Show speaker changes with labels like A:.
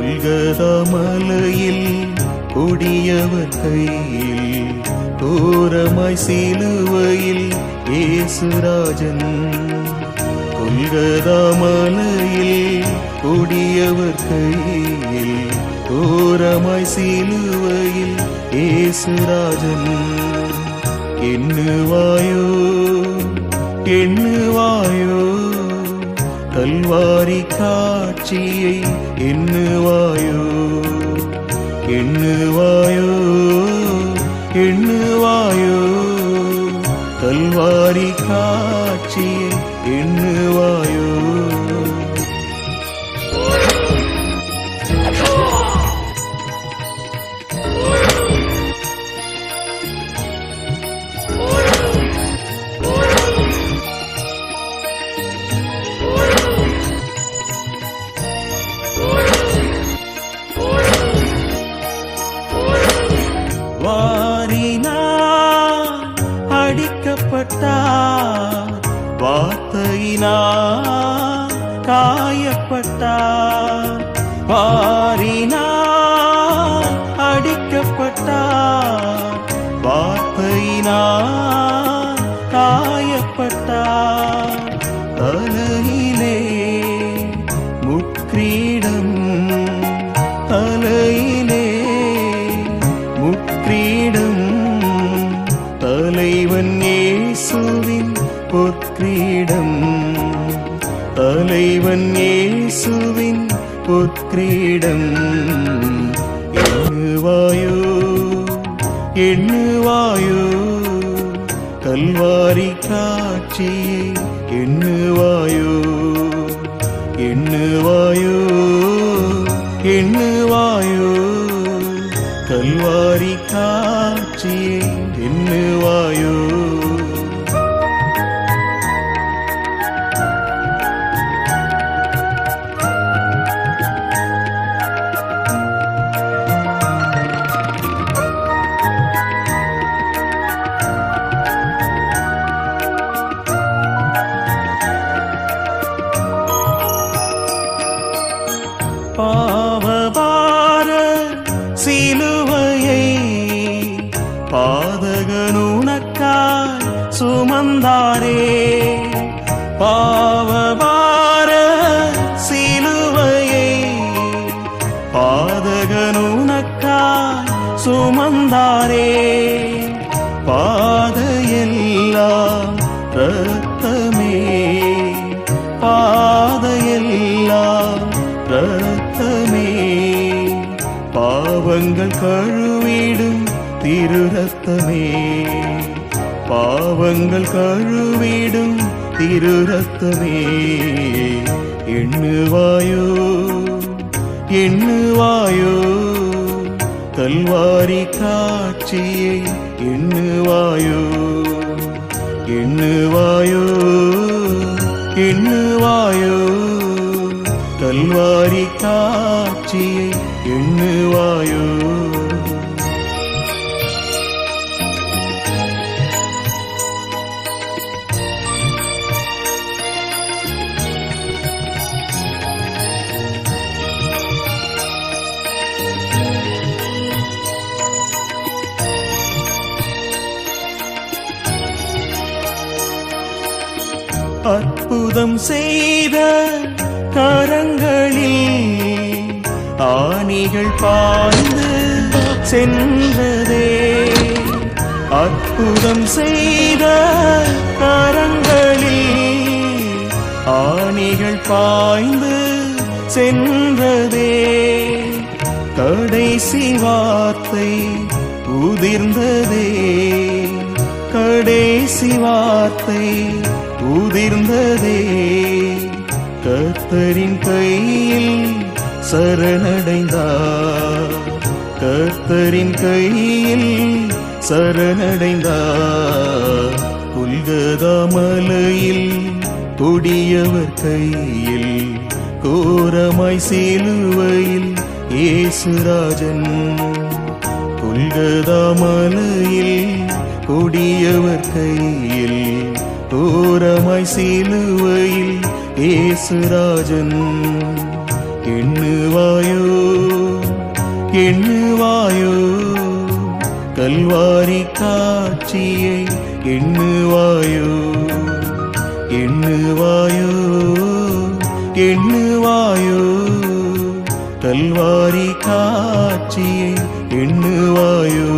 A: சிலுவையில் கொடியவர் கையில் கோரமாய் சிலுவையில் ஏசுராஜன் கொல்கதா கொடியவர் கையில் கோரமாய் சிலுவையில் ஏசுராஜன் எண்ணுவாயோ எண்ணுவாயோ கல்வாரி காட்சியை எண்ணுவாயோ? எண்ணுவாயோ? எண்ணுவாயோ? கல்வாரி கா வாரினால் அடிக்கப்பட்டார் வார்த்தையினால் காயப்பட்டார் வாரினால் அடிக்கப்பட்டார் வார்த்தையினால் காயப்பட்டார் தலையிலே முக்கிரீடம் தலைவன் இயேசுவின் பொற்கிரீடம். தலைவன் இயேசுவின் பொற்கிரீடம். எண்ணுவாயோ எண்ணுவாயோ கல்வாரி காட்சியை எண்ணுவாயோ எண்ணுவாயோ எண்ணுவாயோ கல்வாரி காட்சியை ரத்தமே. பாதையெல்லாம் ரத்தமே. பாவங்கள் கழுவிடும் திரு ரத்தமே. பாவங்கள் கழுவிடும் திரு ரத்தமே. எண்ணுவாயோ எண்ணுவாயோ. கல்வாரி காட்சியை எண்ணுவாயோ. எண்ணுவாயோ எண்ணுவாயோ கல்வாரி காட்சியை எண்ணுவாயோ அற்புதம் செய்த கரங்களில் ஆணிகள் பாய்ந்து சென்றதே. அற்புதம் செய்த கரங்களில் ஆணிகள் பாய்ந்து சென்றதே. கடைசி வார்த்தை உதிர்ந்ததே. கடைசி வார்த்தை உதிர்ந்ததே கர்த்தரின் கையில் சரணடைந்தார். கர்த்தரின் கையில் சரணடைந்தார். புல்கதா மலையில் கொடியவர் கையில் கோரமாய் சிலுவையில் ஏசுராஜன் கொல்கதா மலையில் கொடியவர் கையில் கோரமாய் சிலுவையில் ஏசுராஜன் எண்ணுவாயோ எண்ணுவாயோ கல்வாரி காட்சியை எண்ணுவாயோ எண்ணுவாயோ எண்ணுவாயோ கல்வாரி காட்சியை எண்ணுவாயோ